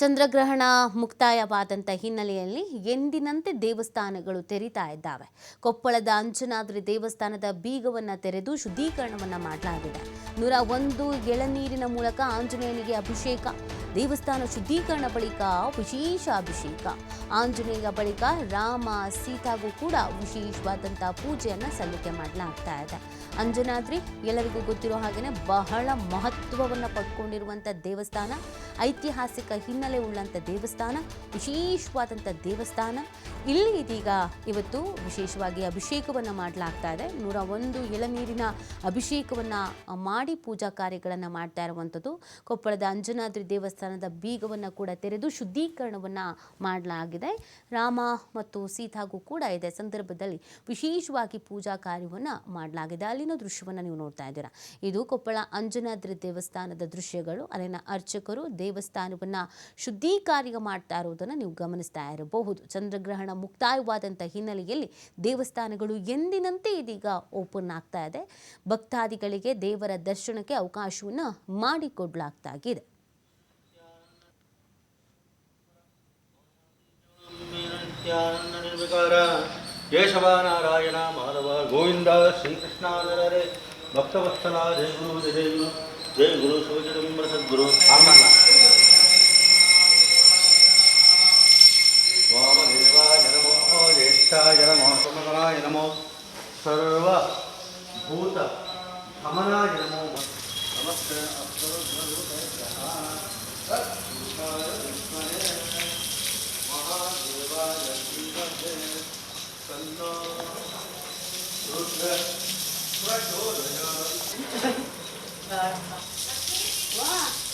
ಚಂದ್ರಗ್ರಹಣ ಮುಕ್ತಾಯವಾದಂಥ ಹಿನ್ನೆಲೆಯಲ್ಲಿ ಎಂದಿನಂತೆ ದೇವಸ್ಥಾನಗಳು ತೆರೀತಾ ಇದ್ದಾವೆ. ಕೊಪ್ಪಳದ ಅಂಜನಾದ್ರಿ ದೇವಸ್ಥಾನದ ಬೀಗವನ್ನು ತೆರೆದು ಶುದ್ಧೀಕರಣವನ್ನು ಮಾಡಲಾಗಿದೆ. ನೂರ ಒಂದು ಎಳನೀರಿನ ಮೂಲಕ ಆಂಜನೇಯನಿಗೆ ಅಭಿಷೇಕ, ದೇವಸ್ಥಾನ ಶುದ್ಧೀಕರಣ ಬಳಿಕ ವಿಶೇಷ ಅಭಿಷೇಕ ಆಂಜನೇಯ ಬಳಿಕ ರಾಮ, ಸೀತಾಗೂ ಕೂಡ ವಿಶೇಷವಾದಂಥ ಪೂಜೆಯನ್ನು ಸಲ್ಲಿಕೆ ಮಾಡಲಾಗ್ತಾ ಇದೆ. ಅಂಜನಾದ್ರಿ ಎಲ್ಲರಿಗೂ ಗೊತ್ತಿರೋ ಹಾಗೆಯೇ ಬಹಳ ಮಹತ್ವವನ್ನು ಪಡ್ಕೊಂಡಿರುವಂಥ ದೇವಸ್ಥಾನ. ಐತಿಹಾಸಿಕ ಹಿನ್ನೆಲೆ ಉಳ್ಳಂಥ ದೇವಸ್ಥಾನ ವಿಶೇಷವಾದಂಥ ದೇವಸ್ಥಾನ. ಇಲ್ಲಿ ಇದೀಗ ಇವತ್ತು ವಿಶೇಷವಾಗಿ ಅಭಿಷೇಕವನ್ನು ಮಾಡಲಾಗ್ತಾ ಇದೆ. ನೂರ ಒಂದು ಎಳನೀರಿನ ಅಭಿಷೇಕವನ್ನು ಮಾಡಿ ಪೂಜಾ ಕಾರ್ಯಗಳನ್ನು ಮಾಡ್ತಾ ಇರುವಂಥದ್ದು ಕೊಪ್ಪಳದ ಅಂಜನಾದ್ರಿ ದೇವಸ್ಥಾನದ ಬೀಗವನ್ನು ಕೂಡ ತೆರೆದು ಶುದ್ಧೀಕರಣವನ್ನು ಮಾಡಲಾಗಿದೆ. ರಾಮ ಮತ್ತು ಸೀತಾಗೂ ಕೂಡ ಇದೆ. ಸಂದರ್ಭದಲ್ಲಿ ವಿಶೇಷವಾಗಿ ಪೂಜಾ ಕಾರ್ಯವನ್ನು ಮಾಡಲಾಗಿದೆ. ಅಲ್ಲಿನ ದೃಶ್ಯವನ್ನು ನೀವು ನೋಡ್ತಾ ಇದ್ದೀರಾ. ಇದು ಕೊಪ್ಪಳ ಅಂಜನಾದ್ರಿ ದೇವಸ್ಥಾನದ ದೃಶ್ಯಗಳು. ಅಲ್ಲಿನ ಅರ್ಚಕರು ದೇವಸ್ಥಾನವನ್ನು ಶುದ್ಧೀಕಾರ್ಯ ಮಾಡ್ತಾ ಇರುವುದನ್ನು ನೀವು ಗಮನಿಸ್ತಾ ಇರಬಹುದು. ಚಂದ್ರಗ್ರಹಣ ಮುಕ್ತಾಯವಾದಂಥ ಹಿನ್ನೆಲೆಯಲ್ಲಿ ದೇವಸ್ಥಾನಗಳು ಎಂದಿನಂತೆ ಇದೀಗ ಓಪನ್ ಆಗ್ತಾ ಇದೆ. ಭಕ್ತಾದಿಗಳಿಗೆ ದೇವರ ದರ್ಶನಕ್ಕೆ ಅವಕಾಶವನ್ನು ಮಾಡಿಕೊಡ್ಲಾಗ್ತಾಗಿದೆ. ಇದೆ ನಾರಾಯಣ ಮಾಧವ ಗೋವಿಂದ ಶ್ರೀಕೃಷ್ಣಾಧರೇ ಭಕ್ತವತ್ಸಲ ಜಯ ಗುರು ಜಯ ಗುರು ಜಯ ಗುರು ಶಿವಜಗಂಬರ ಸದ್ಗುರು ಆಮಲ್ಲ భూతాయ నమో సర్వ భూత కమనాయ నమో నమస్తే Wow.